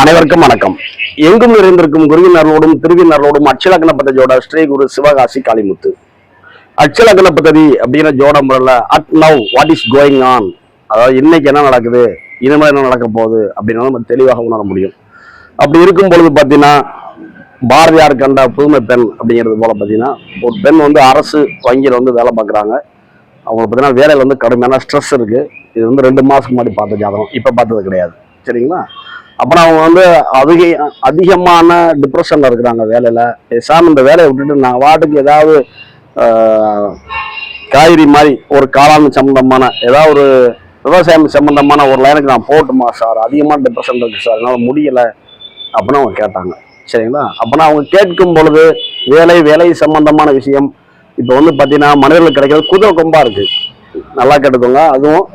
அனைவருக்கும் வணக்கம். எங்கும் நிறைந்திருக்கும் குருவினர்களோடும் திருவினர்களோடும் அச்சலக்கண பத்ததியோட ஸ்ரீ குரு சிவகாசி காளிமுத்து. அச்சலக்கண பத்ததி அப்படிங்கிற ஜோட முறையில் at now what is going on அதாவது இன்னைக்கு என்ன நடக்குது? இனிமேல் என்ன நடக்க போகுது? அப்படின்னா நம்ம தெளிவாக உணர முடியும். அப்படி இருக்கும் பொழுது பார்த்தீங்கன்னா பாரதியார் கண்ட புதுமை பெண் அப்படிங்கிறது போல பார்த்தீங்கன்னா ஒரு பெண் வந்து அரசு வங்கியில் வந்து வேலை பார்க்குறாங்க. அவங்க பார்த்தீங்கன்னா வேலையில் வந்து கடுமையான ஸ்ட்ரெஸ் இருக்குது இது வந்து ரெண்டு மாதத்துக்கு முன்னாடி பார்த்த ஜாதகம். இப்போ பார்த்தது கிடையாது. சரிங்களா? அப்புறம் அவங்க வந்து அதிக அதிகமான டிப்ரெஷனில் இருக்கிறாங்க வேலையில். பேசாமல் இந்த வேலையை விட்டுட்டு நான் வாட்டுக்கு ஏதாவது காய்கறி மாதிரி ஒரு காளான் சம்மந்தமான ஏதாவது ஒரு விவசாயம் சம்மந்தமான ஒரு லைனுக்கு நான் போட்டுமா சார்? அதிகமான டிப்ரெஷன் இருக்குது சார். என்னால் முடியலை அப்படின்னு அவங்க கேட்டாங்க. சரிங்களா? அப்போனா அவங்க கேட்கும் பொழுது வேலை வேலை சம்பந்தமான விஷயம். இப்போ வந்து பார்த்தீங்கன்னா மனிதர்களுக்கு கிடைக்கிறது குதிரை கொம்பாக இருக்குது நல்லா கேட்டுக்கோங்க. அதுவும்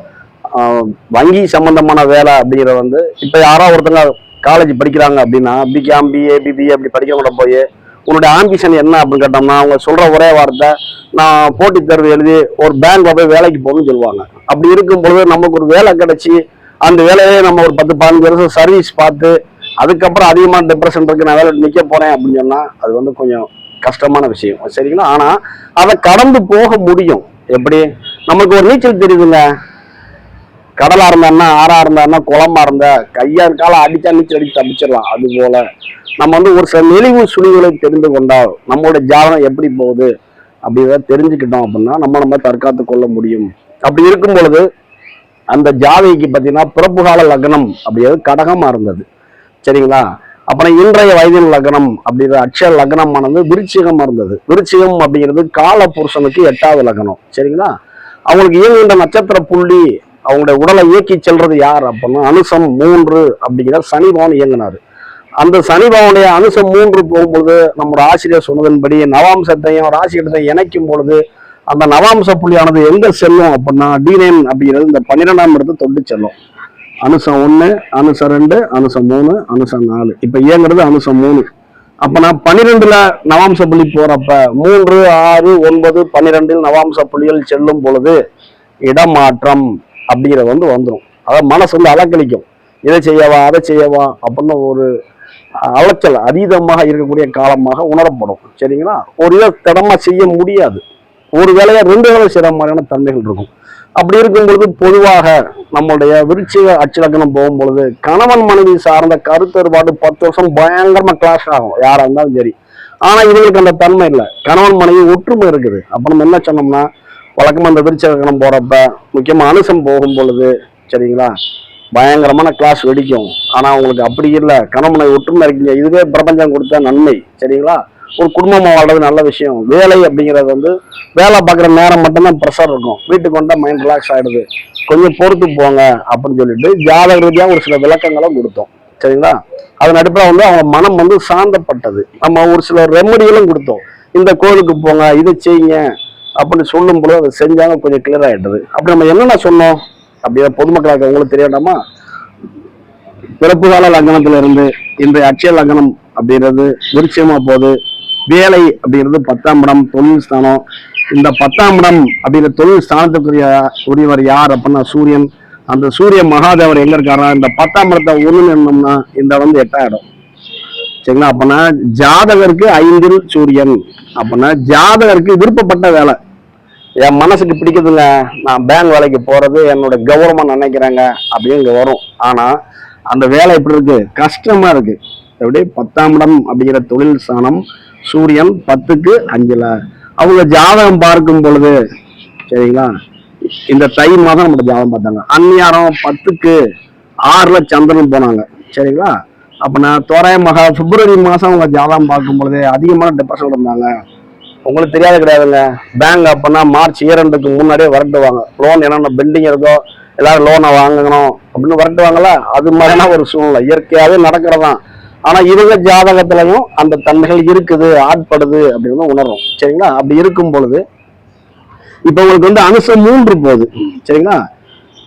வங்கி சம்பந்தமான வேலை அப்படிங்கிறத வந்து இப்போ யாரோ ஒருத்தங்க காலேஜ் படிக்கிறாங்க அப்படின்னா பிகாம் பிஏ பிபிஏ அப்படி படிக்கிறவங்கள போய் உன்னுடைய ஆம்பிஷன் என்ன அப்படின்னு கேட்டோம்னா அவங்க சொல்கிற ஒரே வார்த்தை நான் போட்டித் தேர்வு எழுதி ஒரு பேங்க்ல போய் வேலைக்கு போகணும்னு சொல்லுவாங்க. அப்படி இருக்கும் பொழுது நமக்கு ஒரு வேலை கிடைச்சி அந்த வேலையே நம்ம ஒரு பத்து பதினஞ்சு வருஷம் சர்வீஸ் பார்த்து அதுக்கப்புறம் அதிகமான டிப்ரெஷன் இருக்கு நான் வேலை நிற்க போறேன் அப்படின்னு சொன்னா அது வந்து கொஞ்சம் கஷ்டமான விஷயம். சரிங்களா? ஆனா அதை கடந்து போக முடியும். எப்படி? நமக்கு ஒரு நீச்சல் தெரியுதுங்க. கடலா இருந்தான்னா ஆறா இருந்தான்னா குளமா இருந்தா கையா இருக்கால அடிச்சா நீச்சல் அடிச்சு தப்பிச்சிடலாம். அது போல. நம்ம வந்து ஒரு சில நெளிவு சுழிவுகளை தெரிந்து கொண்டால் நம்மளோட ஜாதகம் எப்படி போகுது அப்படின்றத தெரிஞ்சுக்கிட்டோம் அப்படின்னா நம்ம நம்ம தற்காத்து கொள்ள முடியும். அப்படி இருக்கும் பொழுது அந்த ஜாதகிக்கு பார்த்தீங்கன்னா பிறப்பு கால லக்னம் அப்படிங்கிறது கடகமா இருந்தது. சரிங்களா? அப்புறம் இன்றைய வயதின் லக்னம் அப்படிங்கிற அக்ஷர லக்னமானது விருச்சிகமா இருந்தது. விருச்சிகம் அப்படிங்கிறது கால புருஷனுக்கு எட்டாவது லக்னம். சரிங்களா? அவங்களுக்கு இயங்குகின்ற நட்சத்திர புள்ளி அவங்களுடைய உடலை இயக்கி செல்றது யார் அப்படின்னா அனுசம் மூன்று அப்படிங்கிற சனி பவன் அந்த சனி பவனுடைய அனுசம் மூன்று போகும்பொழுது நம்மளோட ஆசிரியர் சொன்னதன்படி நவாம்சத்தையும் ராசிகத்தையும் இணைக்கும் பொழுது அந்த நவாம்ச புள்ளியானது எங்க செல்லும் அப்படின்னா டிநேம் அப்படிங்கிறது இந்த பன்னிரெண்டாம் இடத்தை தொட்டு செல்லும். அனுசம் ஒன்று அனுசம் ரெண்டு அனுசம் மூணு அனுசம் நாலு. இப்போ இயங்குறது அனுசம் மூணு. அப்போ நான் பன்னிரெண்டுல நவாம்ச புள்ளி போறப்ப மூன்று ஆறு ஒன்பது பன்னிரெண்டில் நவாம்ச புள்ளிகள் செல்லும் பொழுது இடமாற்றம். அப்படிங்கிறது வந்து வந்துடும் அதாவது மனசு வந்து அலக்களிக்கும் இதை செய்யவா அதை செய்யவா அப்படின்னு ஒரு அலைச்சல் அதீதமாக இருக்கக்கூடிய காலமாக உணரப்படும். சரிங்களா? ஒரு இதை திடமா செய்ய முடியாது. ஒரு வேலையை ரெண்டு வேலை செய்கிற மாதிரியான தன்மைகள் இருக்கும். அப்படி இருக்கும் பொழுது பொதுவாக நம்மளுடைய விருச்சிக அச்சலக்கணம் போகும் பொழுது கணவன் மனைவி சார்ந்த கருத்து வேறுபாடு பத்து வருஷம் பயங்கரமா கிளாஷ் ஆகும். யாரா இருந்தாலும் சரி. ஆனா இவங்களுக்கு அந்த தன்மை இல்லை. கணவன் மனைவி ஒற்றுமை இருக்குது. அப்ப நம்ம என்ன சொன்னோம்னா வழக்கமாக அந்த விருச்சிகனம் போகிறப்ப முக்கியமாக அனுசம் போகும் பொழுது சரிங்களா? பயங்கரமான கிளாஸ் வெடிக்கும். ஆனால் உங்களுக்கு அப்படி இல்லை. கணவனை ஒற்றுமை இருக்கீங்க இதுவே பிரபஞ்சம் கொடுத்த நன்மை சரிங்களா? ஒரு குடும்பமாக வாழ்றது நல்ல விஷயம். வேலை அப்படிங்கிறது வந்து வேலை பார்க்குற நேரம் மட்டும்தான் ப்ரெஷர் இருக்கும். வீட்டுக்கு வந்தால் மைண்ட் ரிலாக்ஸ் ஆகிடுது கொஞ்சம் பொறுத்து போங்க அப்படின்னு சொல்லிட்டு ஜாதக ரீதியாக ஒரு சில விளக்கங்களும் கொடுத்தோம். சரிங்களா? அதன் அடிப்படையில் வந்து அவங்க மனம் வந்து சாந்தப்பட்டது. நம்ம ஒரு சில ரெமடிகளும் கொடுத்தோம். இந்த கோயிலுக்கு போங்க இதை செய்யுங்க அப்படின்னு சொல்லும் பொழுது அதை செஞ்சாங்க கொஞ்சம் கிளியர் ஆயிட்டது. அப்படி நம்ம என்னென்ன சொன்னோம்? அப்படியே பொதுமக்களாக உங்களுக்கு தெரிய வேண்டாமா பிறப்பு கால லங்கனத்துல இருந்து இன்றைய அட்சய லங்கனம் அப்படின்றது விருட்சியமா போகுது. வேலை அப்படிங்கிறது பத்தாம் இடம் தொழில் ஸ்தானம். இந்த பத்தாம் இடம் அப்படிங்கிற தொழில் ஸ்தானத்துக்குரிய உரியவர் யார் அப்படின்னா சூரியன். அந்த சூரிய மகாதேவர் எங்க இருக்காரா இந்த பத்தாம் இடத்தை ஒண்ணு என்னம்னா இந்த வந்து எட்டாம் இடம் சரிங்களா? அப்பனா ஜாதகருக்கு ஐந்தில் சூரியன். அப்பனா ஜாதகருக்கு விருப்பப்பட்ட வேலை. என் மனசுக்கு பிடிக்குதுங்க. நான் பேங்க் வேலைக்கு போறது என்னோட கௌரவமா நினைக்கிறாங்க. அப்படின்னு இங்க வரும். ஆனா அந்த வேலை எப்படி இருக்கு? கஷ்டமா இருக்கு. எப்படி பத்தாம் இடம் அப்படிங்கிற தொழில் ஸ்தானம் சூரியன் பத்துக்கு அஞ்சுல. அவங்க ஜாதகம் பார்க்கும் பொழுது சரிங்களா? இந்த தை மாதம் நம்ம ஜாதகம் பார்த்தாங்க. அந்நியாரம் பத்துக்கு ஆறுல சந்திரன் போனாங்க. சரிங்களா? அப்ப நான் தோராயமாக பிப்ரவரி மாசம் அவங்க ஜாதகம் பார்க்கும் பொழுது அதிகமான டிப்ரெஷன் இருந்தாங்க. உங்களுக்கு தெரியாது கிடையாதுங்க. பேங்க் அப்படின்னா மார்ச் இரண்டுக்கு முன்னாடியே வரட்டுவாங்க. லோன் என்னென்ன பெண்டிங் இருக்கோ எல்லாரும் லோனை வாங்கணும் அப்படின்னு வரட்டுவாங்கல்ல? அது மாதிரியான ஒரு சூழ்நிலை. இயற்கையாகவே நடக்கிறதான் ஆனா இவங்க ஜாதகத்திலையும் அந்த தன்மைகள் இருக்குது ஆட்படுது அப்படின்னு உணரும் சரிங்களா? அப்படி இருக்கும் பொழுது இப்ப உங்களுக்கு வந்து அனுசம் மூன்று போகுது. சரிங்களா?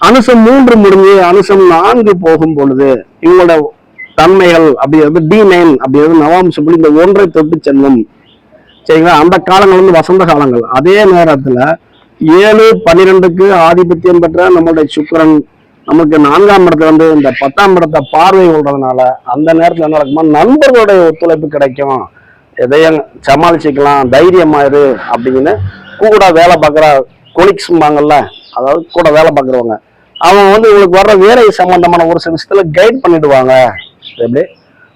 அனுசம் மூன்று முடிஞ்சு அனுசம் நான்கு போகும் பொழுது இவங்களோட தன்மைகள் அப்படிங்கிறது டி நைன் அப்படிங்கிறது நவாம் புள்ளி இந்த ஒன்றை தொட்டு செல்லும். சரிங்களா? அந்த காலங்கள் வந்து வசந்த காலங்கள். அதே நேரத்துல ஏழு பன்னிரெண்டுக்கு ஆதிபத்தியம் பெற்ற நம்மளுடைய சுக்கரன் நமக்கு நான்காம் இடத்துல வந்து இந்த பத்தாம் இடத்தை பார்வை கொள்றதுனால அந்த நேரத்துல என்ன நடக்குமா நண்பர்களுடைய ஒத்துழைப்பு கிடைக்கும். எதையும் சமாளிச்சுக்கலாம். தைரியமாயிரு அப்படின்னு கூட வேலை பார்க்குற கொலிக்ஸ்பாங்கல்ல அதாவது கூட வேலை பார்க்குறவங்க. அவங்க வந்து உங்களுக்கு வர்ற வேலை சம்பந்தமான ஒரு சில விஷயத்துல கைட் பண்ணிடுவாங்க. எப்படி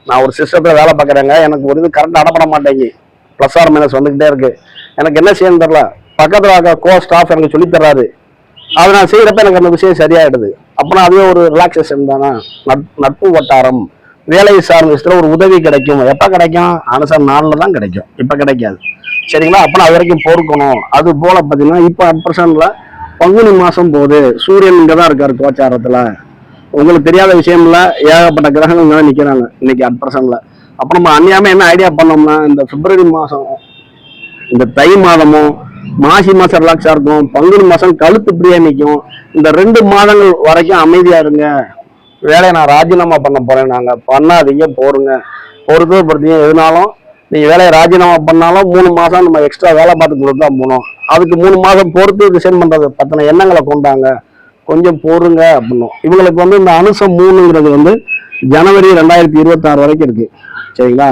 நான் ஒரு சிஸ்டத்தில் வேலை பார்க்குறேங்க. எனக்கு ஒரு இது கரண்ட் அடப்பட மாட்டேங்கி ப்ளஸ் ஆர் மைனஸ் வந்துக்கிட்டே இருக்கு. எனக்கு என்ன செய்யணும் தெரில பக்கத்தில் இருக்க கோ ஸ்டாஃப் எனக்கு சொல்லித் தர்றாரு. அதை நான் செய்கிறப்ப எனக்கு அந்த விஷயம் சரியாயிடுது. அப்போனா அதுவே ஒரு ரிலாக்ஸேஷன் தானே? நட் நட்பு வட்டாரம். வேலை சார்ந்த விஷயத்தில் ஒரு உதவி கிடைக்கும். எப்போ கிடைக்கும்? அனுசர் நாளில் தான் கிடைக்கும். இப்போ கிடைக்காது. சரிங்களா? அப்போ அது வரைக்கும் பொறுக்கணும். அது போல் பார்த்தீங்கன்னா இப்போ அட் பர்சன்டில் பங்குனி மாதம் போகுது. சூரியன் இங்கே தான் இருக்கார் கோச்சாரத்தில். உங்களுக்கு தெரியாத விஷயம்ல ஏகப்பட்ட கிரகங்கள் மேலே நிற்கிறாங்க இன்னைக்கு அட் பர்சன்ட்ல அப்போ நம்ம அந்நியாம என்ன ஐடியா பண்ணோம்னா இந்த பிப்ரவரி மாதம் இந்த தை மாதமும் மாசி மாசம் ரிலாக்ஸா இருக்கும் பங்குனி மாசம் கழுத்து பிரியா நிற்கும் இந்த ரெண்டு மாதங்கள் வரைக்கும் அமைதியா இருங்க. வேலையை நான் ராஜினாமா பண்ண போறேன் நாங்க. பண்ணாதீங்க போருங்க பொறுத்தோ பொறுத்தீங்க. எதுனாலும் நீங்க வேலையை ராஜினாமா பண்ணாலும் மூணு மாசம் நம்ம எக்ஸ்ட்ரா வேலை பார்த்து கொடுத்தா போகணும் அதுக்கு மூணு மாசம் பொறுத்து ரிசைன் பண்றது பத்தின எண்ணங்களை கொண்டாங்க. கொஞ்சம் போடுங்க அப்படின்னும். இவங்களுக்கு வந்து இந்த அனுசம் மூணுங்கிறது வந்து ஜனவரி ரெண்டாயிரத்தி இருபத்தாறு வரைக்கும் இருக்கு. சரிங்களா?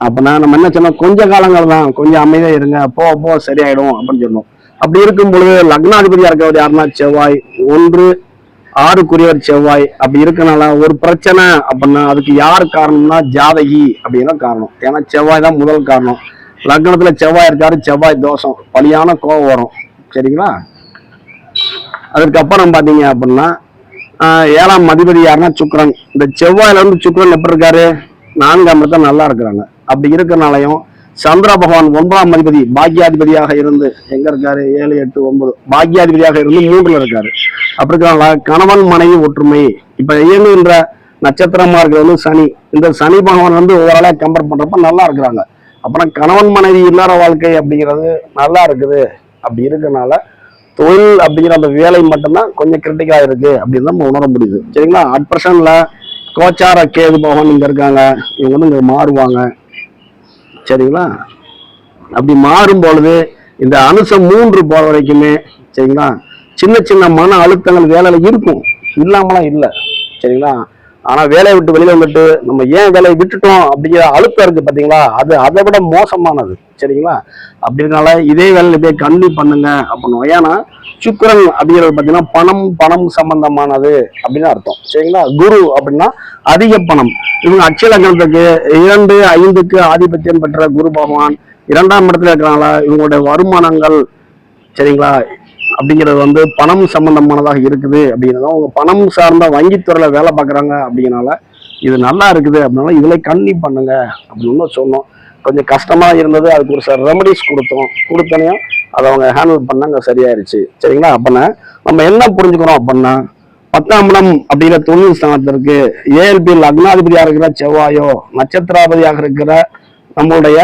அப்பனா நம்ம என்ன சொன்னோம்? கொஞ்ச காலங்கள் தான். கொஞ்சம் அமைதியா இருங்க. போ போ சரியாயிடும் அப்படின்னு சொன்னோம். அப்படி இருக்கும் பொழுது லக்னாதிபதியா இருக்கவர் யாருன்னா? செவ்வாய். ஒன்று ஆறுக்குரியவர் செவ்வாய். அப்படி இருக்கனால ஒரு பிரச்சனை அப்படின்னா அதுக்கு யார் காரணம்னா ஜாதகி அப்படின்னு காரணம். ஏன்னா செவ்வாய் தான் முதல் காரணம். லக்னத்துல செவ்வாய் இருக்காரு. செவ்வாய் தோஷம். பலியான கோவம் வரும். சரிங்களா? அதுக்கப்புறம் பாத்தீங்க அப்படின்னா ஏழாம் அதிபதி யாருன்னா சுக்கிரன். இந்த செவ்வாயில இருந்து சுக்கிரன் எப்படி இருக்காரு? நான்காம் இடத்துல நல்லா இருக்கிறாங்க. அப்படி இருக்கிறனாலையும் சந்திர பகவான் ஒன்பதாம் அதிபதி பாக்யாதிபதியாக இருந்து எங்க இருக்காரு? ஏழு எட்டு ஒன்பது. பாக்யாதிபதியாக இருந்து மூன்றுல இருக்காரு. அப்படி இருக்கிறனால கணவன் மனைவி ஒற்றுமை. இப்ப இயங்குகின்ற நட்சத்திரமா இருக்கிறது வந்து சனி. இந்த சனி பகவான் வந்து ஓவராலா கம்பேர் பண்றப்ப நல்லா இருக்கிறாங்க. அப்புறம் கணவன் மனைவி இல்லாத வாழ்க்கை அப்படிங்கிறது நல்லா இருக்குது. அப்படி இருக்கிறனால தொழில் அப்படிங்கிற அந்த வேலை மட்டும்தான் கொஞ்சம் கிரிட்டிக்கலா இருக்கு அப்படின்னு தான் நம்ம உணர முடியுது. சரிங்களா? அட் பிரசன்ட்ல கோச்சார கேது பகவான் இங்க இருக்காங்க. இவங்க வந்து இங்க மாறுவாங்க. சரிங்களா? அப்படி மாறும் பொழுது இந்த அனுசம் மூன்று போற வரைக்குமே சரிங்களா? சின்ன சின்ன மன அழுத்தங்கள் வேலையில இருக்கும். இல்லாமலாம் இல்லை. சரிங்களா? ஆனா வேலையை விட்டு வெளியில வந்துட்டு நம்ம ஏன் வேலையை விட்டுட்டோம் அப்படிங்கிற அழுத்தம் இருக்கு பாத்தீங்களா? அது அதை விட மோசமானது. சரிங்களா? அப்படி இருக்கனால இதே வேலையில போய் கண்டி பண்ணுங்க அப்படின்னு. ஏன்னா சுக்கரன் அப்படிங்கிறது பாத்தீங்கன்னா பணம் பணம் சம்பந்தமானது அப்படின்னு அர்த்தம். சரிங்களா? குரு அப்படின்னா அதிக பணம். இவங்க அட்சய லக்னத்துக்கு இரண்டு ஐந்துக்கு ஆதிபத்தியம் பெற்ற குரு பகவான் இரண்டாம் இடத்துல இருக்கிறனால இவங்களுடைய வருமானங்கள் சரிங்களா? அப்படிங்கிறது வந்து பணம் சம்பந்தமானதாக இருக்குது அப்படிங்கிறதும் அவங்க பணம் சார்ந்த வங்கித்துறையில வேலை பார்க்குறாங்க அப்படிங்கிறனால இது நல்லா இருக்குது. அப்படின்னால இதில் கண்ணி பண்ணுங்க அப்படின்னு சொன்னோம். கொஞ்சம் கஷ்டமா இருந்தது. அதுக்கு ஒரு சார் ரெமடிஸ் கொடுத்தோம். கொடுத்தனையும் அதை அவங்க ஹேண்டில் பண்ணாங்க. சரியாயிருச்சு. சரிங்களா? அப்படின்னா நம்ம என்ன புரிஞ்சுக்கிறோம் அப்படின்னா பத்தாம் இடம் அப்படிங்கிற தொழில் ஸ்தானத்திற்கு ஏஎல்பி லக்னாதிபதியாக இருக்கிற செவ்வாயோ நட்சத்திராபதியாக இருக்கிற நம்மளுடைய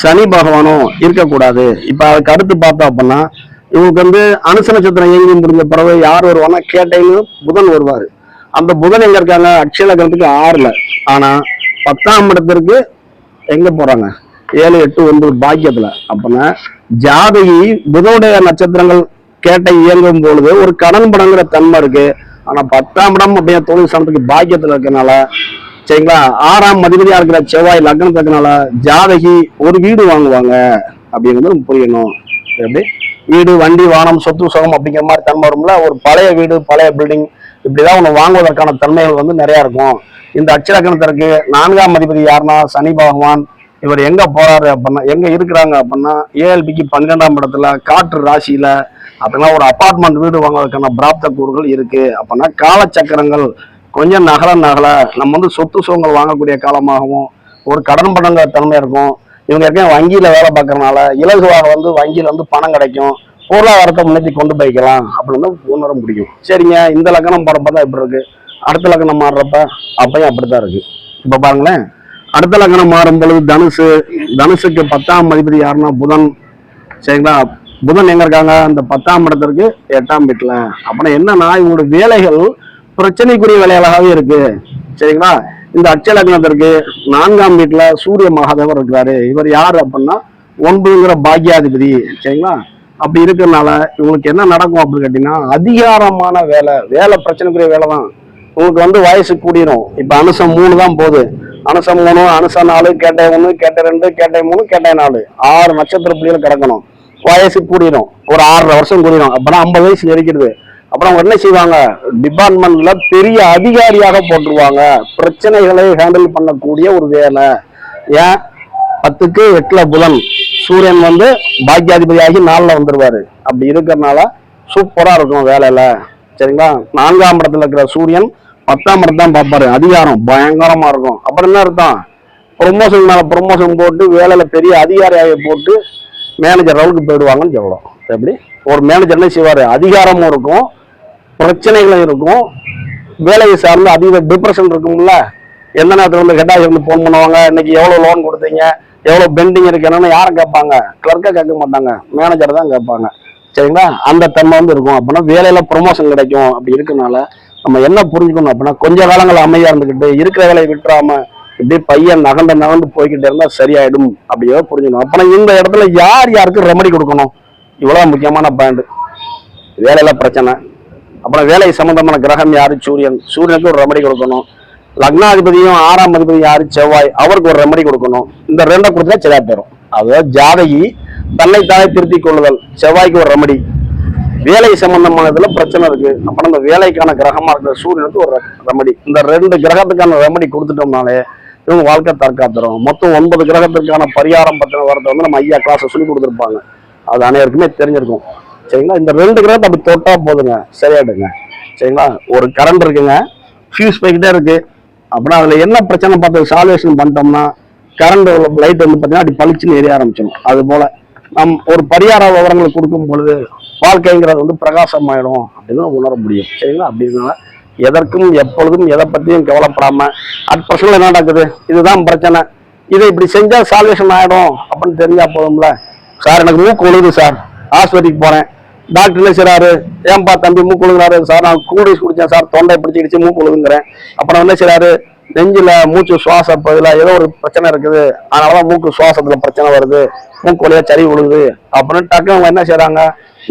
சனி பகவானும் இருக்கக்கூடாது. இப்ப அதுக்கு அடுத்து பார்த்தோம் அப்படின்னா இவங்களுக்கு வந்து அனுச நட்சத்திரம் இயங்கி முடிஞ்ச பிறகு யார் வருவானா கேட்டைன்னு புதன் வருவாரு. அந்த புதன் எங்க இருக்காங்க? அக்ஷயலக்கணத்துக்கு ஆறுல. ஆனா பத்தாம் இடத்திற்கு எங்க போறாங்க? ஏழு எட்டு ஒன்பது பாக்கியத்துல. அப்படின்னா ஜாதகி புதனுடைய நட்சத்திரங்கள் கேட்டை இயங்கும் பொழுது ஒரு கடன் படங்கிற தன்மை இருக்கு. ஆனா பத்தாம் இடம் அப்படிங்கிற தொழில் சனத்துக்கு பாக்கியத்துல இருக்கனால சரிங்களா? ஆறாம் அதிபதியா இருக்கிற செவ்வாய் லக்னத்துக்குனால ஜாதகி ஒரு வீடு வாங்குவாங்க அப்படிங்கிறது நம்ம புரியணும். எப்படி? வீடு வண்டி வானம் சொத்து சுகம் அப்படிங்கிற மாதிரி தன்மை வரும்ல? ஒரு பழைய வீடு பழைய பில்டிங் இப்படிதான் ஒன்று வாங்குவதற்கான தன்மைகள் வந்து நிறைய இருக்கும். இந்த அச்சலக்கணத்திற்கு நான்காம் அதிபதி யாருன்னா? சனி பகவான். இவர் எங்க போறாரு அப்படின்னா எங்க இருக்கிறாங்க அப்படின்னா ஏஎல்பிக்கு பன்னிரெண்டாம் இடத்துல காற்று ராசியில அப்படின்னா ஒரு அபார்ட்மெண்ட் வீடு வாங்குவதற்கான பிராப்த கூறுகள் இருக்கு. அப்படின்னா காலச்சக்கரங்கள் கொஞ்சம் நகல நகல. நம்ம வந்து சொத்து சுகங்கள் வாங்கக்கூடிய காலமாகவும் ஒரு கடன் படங்கிற தன்மை இருக்கும். இவங்க இருக்க வங்கியில வேலை பார்க்கறனால இலகுவாக வந்து வங்கியில வந்து பணம் கிடைக்கும். பொருளாதாரத்தை முன்னேற்றி கொண்டு போய்க்கலாம். அப்படின்னு உணர முடியும் சரிங்க இந்த லக்கணம் போறப்ப தான் இப்படி இருக்கு? அடுத்த லக்கணம் மாறுறப்ப அப்பயும் அப்படித்தான் இருக்கு. இப்ப பாருங்களேன். அடுத்த லக்கணம் மாறும் பொழுது தனுசு. தனுசுக்கு பத்தாம் அதிபதி யாருன்னா? புதன். சரிங்களா? புதன் எங்க இருக்காங்க? அந்த பத்தாம் இடத்திற்கு எட்டாம் வீட்டில். அப்படின்னா என்னன்னா இவங்களோட வேலைகள் பிரச்சனைக்குரிய வேலைகளாகவே இருக்கு. சரிங்களா? இந்த அட்சய லக்னத்திற்கு நான்காம் வீட்டுல சூரிய மகாதேவர் இருக்கிறாரு. இவர் யார் அப்படின்னா ஒன்பதுங்கிற பாக்யாதிபதி. சரிங்களா? அப்படி இருக்கிறதுனால இவங்களுக்கு என்ன நடக்கும் அப்படின்னு கேட்டீங்கன்னா அதிகாரமான வேலை வேலை பிரச்சனைக்குரிய வேலை தான். உங்களுக்கு வந்து வயசு கூடிரும். இப்ப அனுசம் மூணு தான் போகுது. அனுசம் மூணு அனுசம் நாலு கேட்டை ஒண்ணு கேட்டை ரெண்டு கேட்டை மூணு கேட்டை நாலு. ஆறு நட்சத்திர புள்ளிகள் கிடக்கணும். வயசு கூடிரும். ஒரு ஆறரை வருஷம் கூடிரும். அப்பதான் ஐம்பது வயசு நெருக்கிடுது அப்புறம் அவங்க என்ன செய்வாங்க? டிபார்ட்மெண்ட்ல பெரிய அதிகாரியாக போட்டுருவாங்க. பிரச்சனைகளை ஹேண்டில் பண்ணக்கூடிய ஒரு வேலை. ஏன்? பத்துக்கு எட்டுல புதன். சூரியன் வந்து பாக்கியாதிபதியாகி நாளில் வந்துருவாரு. அப்படி இருக்கிறனால சூப்பரா இருக்கும் வேலையில. சரிங்களா? நான்காம் இடத்துல இருக்கிற சூரியன் பத்தாம் இடத்தை தான் பார்ப்பாரு. அதிகாரம் பயங்கரமா இருக்கும். அப்புறம் என்ன அர்த்தம்? ப்ரொமோஷன் மேல ப்ரொமோஷன் போட்டு வேலையில பெரிய அதிகாரியாக போட்டு மேனேஜர் லெவலுக்கு போயிடுவாங்கன்னு சொல்லலாம் எப்படி? ஒரு மேனேஜர் என்ன செய்வாரு? அதிகாரமும் இருக்கும். பிரச்சனைகளும் இருக்கும். வேலையை சார்ந்து அதிக டிப்ரெஷன் இருக்கும்ல. எந்த நேரத்தில் வந்து ஹெட்டாக இருந்து ஃபோன் பண்ணுவாங்க? இன்னைக்கு எவ்வளோ லோன் கொடுத்தீங்க? எவ்வளோ பெண்டிங் இருக்கு என்னன்னு யாரும் கேட்பாங்க கிளர்க்கை கேட்க மாட்டாங்க. மேனேஜர் தான் கேட்பாங்க. சரிங்களா? அந்த தன்மை வந்து இருக்கும். அப்படின்னா வேலையில ப்ரொமோஷன் கிடைக்கும். அப்படி இருக்கனால நம்ம என்ன புரிஞ்சுக்கணும் அப்படின்னா கொஞ்ச காலங்கள் அமைதியா இருந்துக்கிட்டு இருக்கிற வேலையை விட்டுறாம இப்படி பையன் நகண்டு நகண்டு போய்கிட்டே இருந்தா சரியாயிடும். அப்படியோ புரிஞ்சுக்கணும். அப்படின்னா இந்த இடத்துல யார் யாருக்கு ரெமடி கொடுக்கணும்? இவ்வளவு முக்கியமான பாயிண்ட் வேலையில பிரச்சனை. அப்புறம் வேலை சம்பந்தமான கிரகம் யாரு? சூரியன். சூரியனுக்கு ஒரு ரெமடி கொடுக்கணும். லக்னாதிபதியும் ஆறாம் அதிபதி யாரு? செவ்வாய். அவருக்கு ஒரு ரெமடி கொடுக்கணும். இந்த ரெண்டை கொடுத்தா சரியா போயிடும் அதாவது ஜாதகி தன்னைத்தானே திருத்திக் கொள்ளுதல். செவ்வாய்க்கு ஒரு ரெமடி வேலை சம்பந்தமானதுல பிரச்சனை இருக்கு. அப்புறம் இந்த வேலைக்கான கிரகமா இருக்கிற சூரியனுக்கு ஒரு ரெமடி இந்த ரெண்டு கிரகத்துக்கான ரெமடி கொடுத்துட்டோம்னாலே இவங்க வாழ்க்கை தற்காத்துறோம் மொத்தம் ஒன்பது கிரகத்திற்கான பரிகாரம் பத்தின வரத்தை வந்து நம்ம ஐயா கிளாஸ் சொல்லி கொடுத்துருப்பாங்க. அது அனைவருக்குமே தெரிஞ்சிருக்கும். சரிங்களா? இந்த ரெண்டு கிராம் அப்படி தொட்டா போதுங்க. சரியாயிடுங்க. சரிங்களா? ஒரு கரண்ட் இருக்குங்க. ஃபியூஸ் போய்கிட்டே இருக்கு. அப்புறம் அதில் என்ன பிரச்சனை பார்த்து சால்வேஷன் பண்ணிட்டோம்னா கரண்ட் லைட் வந்து பார்த்தீங்கன்னா அப்படி பளிச்சுன்னு எரிய ஆரம்பிச்சிடும். அது போல நம் ஒரு பரிகார விவரங்களை கொடுக்கும் பொழுது வாழ்க்கைங்கிறது வந்து பிரகாசமாயிடும் அப்படின்னு உணர முடியும். சரிங்களா? அப்படின்னா எதற்கும் எப்பொழுதும் எதை பற்றியும் கவலைப்படாம அட் பர்சனல் என்ன நடக்குது? இதுதான் பிரச்சனை. இதை இப்படி செஞ்சால் சால்வேஷன் ஆகிடும் அப்படின்னு தெரிஞ்சா போதும்ல? சார் எனக்கு மூக்கு ஒழுகுது சார். ஆஸ்பத்திரிக்கு போகிறேன் டாக்டர் என்ன செய்றாரு. ஏன்பா தம்பி மூக்குழுங்கிறாரு சார் நான் கூடிஸ் குடிச்சேன் சார். தொண்டை பிடிச்சிக்கிச்சு மூக்கு அப்புறம் என்ன செய்றாரு? நெஞ்சில மூச்சு சுவாச பகுதியில ஏதோ ஒரு பிரச்சனை இருக்குது. அதனாலதான் மூக்கு சுவாசத்துல பிரச்சனை வருது. மூக்கு வழியா சரி விழுகுது. அப்படின்னு டக்கு அவங்க என்ன செய்கிறாங்க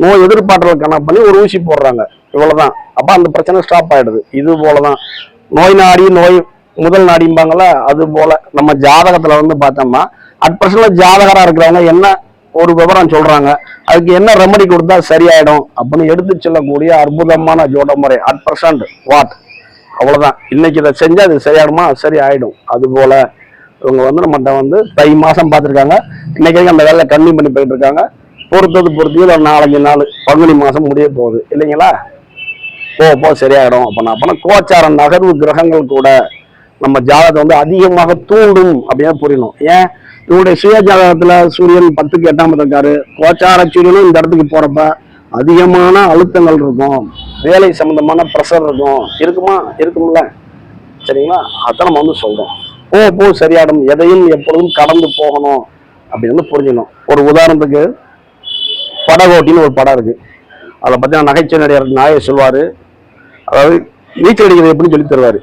நோய் எதிர்பார்த்தல் கணக்கு பண்ணி ஒரு ஊசி போடுறாங்க. இவ்வளவுதான். அப்ப அந்த பிரச்சனை ஸ்டாப் ஆயிடுது. இது போலதான். நோய் நாடி நோய் முதல் நாடிம்பாங்கல்ல அது போல. நம்ம ஜாதகத்துல வந்து பார்த்தோம்னா அட் பர்சன்ட் ஜாதகரா இருக்கிறவங்க என்ன ஒரு விவரம் சொல்றாங்க. அதுக்கு என்ன ரெமடி கொடுத்தா சரியாயிடும் அப்படின்னு எடுத்து சொல்லக்கூடிய அற்புதமான ஜோட முறை அட் பர்சன்ட் வாட் அவ்வளவுதான். இன்னைக்கு இதை செஞ்சா அது சரியாயிடுமா? சரி ஆயிடும் அது போல இவங்க வந்து நம்மகிட்ட வந்து தை மாசம் பார்த்துருக்காங்க. இன்னைக்கு அந்த வேலையை கன்னியூ பண்ணி போயிட்டு இருக்காங்க. பொறுத்தது பொறுத்து ஒரு நாலஞ்சு நாள் பங்குனி மாசம் முடிய போகுது. இல்லைங்களா? போ போ சரியாயிடும் அப்படின்னா அப்பனா கோச்சார நகர்வு கிரகங்கள் கூட நம்ம ஜாதகத்தை வந்து அதிகமாக தூண்டும் அப்படின்னு புரியணும். ஏன்? இவருடைய சுய ஜாதகத்துல சூரியன் பத்துக்கு எட்டாம் இருக்காரு. கோச்சார சூரியனும் இந்த இடத்துக்கு போறப்ப அதிகமான அழுத்தங்கள் இருக்கும். வேலை சம்பந்தமான ப்ரெஷர் இருக்கும். இருக்குமா? இருக்கும்ல. சரிங்களா? அதை நம்ம வந்து சொல்றோம். போ போ சரியாடும். எதையும் எப்பொழுதும் கடந்து போகணும் அப்படின்னு புரிஞ்சுக்கணும். ஒரு உதாரணத்துக்கு படகோட்டின்னு ஒரு படம் இருக்கு. அதில் பார்த்தீங்கன்னா நகைச்சுவை நடிகர் நாயை சொல்வாரு அதாவது நீச்சல் அடிக்கிறது எப்படின்னு சொல்லி தருவாரு.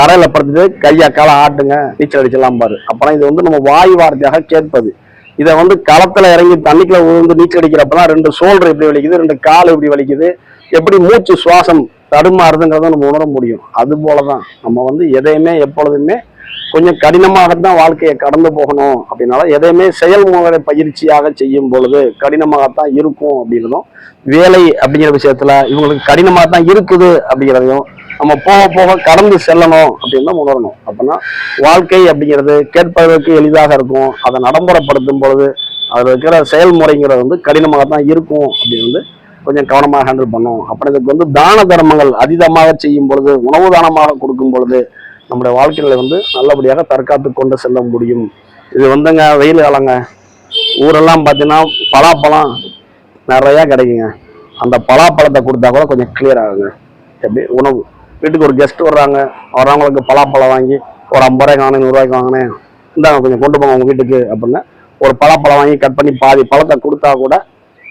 தரையில படுத்துட்டு கையா காலை ஆட்டுங்க நீச்சல் அடிச்சலாம் பாரு. அப்புறம் இது வந்து நம்ம வாய் வார்த்தையாக கேட்பது. இதை வந்து களத்துல இறங்கி தண்ணிக்குள்ள விழுந்து நீச்சல் அடிக்கிறப்பெல்லாம் ரெண்டு சோல்டர் எப்படி வலிக்குது ரெண்டு கால் எப்படி வலிக்குது. எப்படி மூச்சு சுவாசம் தடுமாறுதுங்கிறத நம்ம உணர முடியும். அது போலதான் நம்ம வந்து எதையுமே எப்பொழுதுமே கொஞ்சம் கடினமாக தான் வாழ்க்கையை கடந்து போகணும் அப்படின்னால எதையுமே செயல்முறை பயிற்சியாக செய்யும் பொழுது கடினமாகத்தான் இருக்கும் அப்படின்றதும் வேலை அப்படிங்கிற விஷயத்துல இவங்களுக்கு கடினமாக தான் இருக்குது அப்படிங்கிறதையும் நம்ம போக போக கடந்து செல்லணும் அப்படின்னு தான் உணரணும். அப்படின்னா வாழ்க்கை அப்படிங்கிறது கேட்பதற்கு எளிதாக இருக்கும். அதை நடைமுறைப்படுத்தும் பொழுது அதில் இருக்கிற செயல்முறைங்கிறது வந்து கடினமாக தான் இருக்கும் அப்படின்னு வந்து கொஞ்சம் கவனமாக ஹேண்டில் பண்ணும் அப்புறம் இதுக்கு வந்து தான தர்மங்கள் அதீதமாக செய்யும் பொழுது உணவு தானமாக கொடுக்கும் பொழுது நம்முடைய வாழ்க்கையில வந்து நல்லபடியாக தற்காத்து கொண்டு செல்ல முடியும். இது வந்துங்க வெயில் காலங்க. ஊரெல்லாம் பார்த்தீங்கன்னா பலாப்பழம் நிறையா கிடைக்குங்க. அந்த பலாப்பழத்தை கொடுத்தா கூட கொஞ்சம் கிளியர் ஆகுங்க. எப்படி? உணவு. வீட்டுக்கு ஒரு கெஸ்ட் வர்றாங்க. வர்றவங்களுக்கு பலாப்பழம் வாங்கி ஒரு ஐம்பது ரூபாய்க்கு வாங்கினேன் நூறுரூவாய்க்கு வாங்கினேன். இந்தாங்க கொஞ்சம் கொண்டு போங்க உங்கள் வீட்டுக்கு அப்படின்னு ஒரு பலாப்பழம் வாங்கி கட் பண்ணி பாதி பழத்தை கொடுத்தா கூட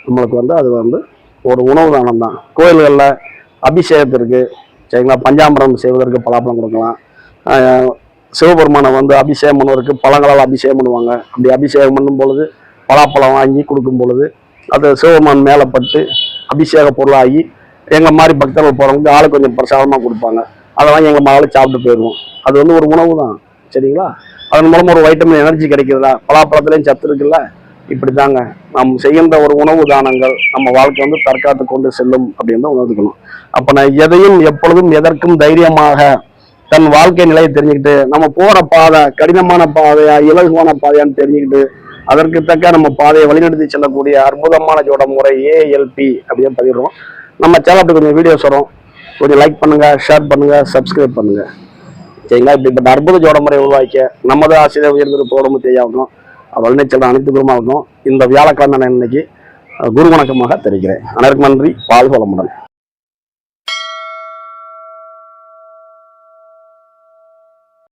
நம்மளுக்கு வந்து அது வந்து ஒரு உணவு தானம் தான். கோயில்களில் அபிஷேகத்திற்கு சரிங்களா? பஞ்சாமிரம் செய்வதற்கு பலாப்பழம் கொடுக்கலாம். சிவபெருமானை வந்து அபிஷேகம் பண்ணுவதற்கு பழங்களால் அபிஷேகம் பண்ணுவாங்க. அப்படி அபிஷேகம் பண்ணும் பொழுது பலாப்பழம் வாங்கி கொடுக்கும் பொழுது அது சிவபெருமான் மேலே பட்டு அபிஷேக பொருளாகி எங்கள் மாதிரி பக்தர்கள் போகிறவங்க ஆளு கொஞ்சம் பிரசாதமாக கொடுப்பாங்க. அதை வாங்கி எங்கள் மகளை சாப்பிட்டு போயிடுவோம். அது வந்து ஒரு உணவு தான். சரிங்களா? அதன் மூலமாக ஒரு வைட்டமின் எனர்ஜி கிடைக்குதுல பலாப்பழத்துலேயும் சத்து இருக்குல்ல? இப்படி தாங்க நாம் செய்கின்ற ஒரு உணவு தானங்கள் நம்ம வாழ்க்கை வந்து தற்காத்து கொண்டு செல்லும் அப்படின்னு தான் உணர்ந்துக்கணும். அப்போ நான் எதையும் எப்பொழுதும் எதற்கும் தைரியமாக தன் வாழ்க்கை நிலையை தெரிஞ்சுக்கிட்டு நம்ம போற பாதை கடினமான பாதையா இலகுவான பாதையான்னு தெரிஞ்சுக்கிட்டு அதற்கு தக்க நம்ம பாதையை வழிநடத்தி செல்லக்கூடிய அற்புதமான ஜோட முறை ஏஎல்பி அப்படின்னு பதிவிடுறோம். நம்ம சேனலுக்கு கொஞ்சம் வீடியோஸ் வரும். கொஞ்சம் லைக் பண்ணுங்கள் ஷேர் பண்ணுங்கள் சப்ஸ்கிரைப் பண்ணுங்கள் சரிங்களா? இப்படிப்பட்ட அற்புத ஜோட முறை உருவாக்க நமது ஆசிரியர் உயர்ந்தது போடமும் தெரியாகணும் வல்லை செல்ற அனைத்து குருமாகட்டும் இந்த வியாழக்கிழமை இன்னைக்கு குரு வணக்கமாக தெரிவிக்கிறேன். அனைவருக்கும் நன்றி. வாழ்க வளமுடன்.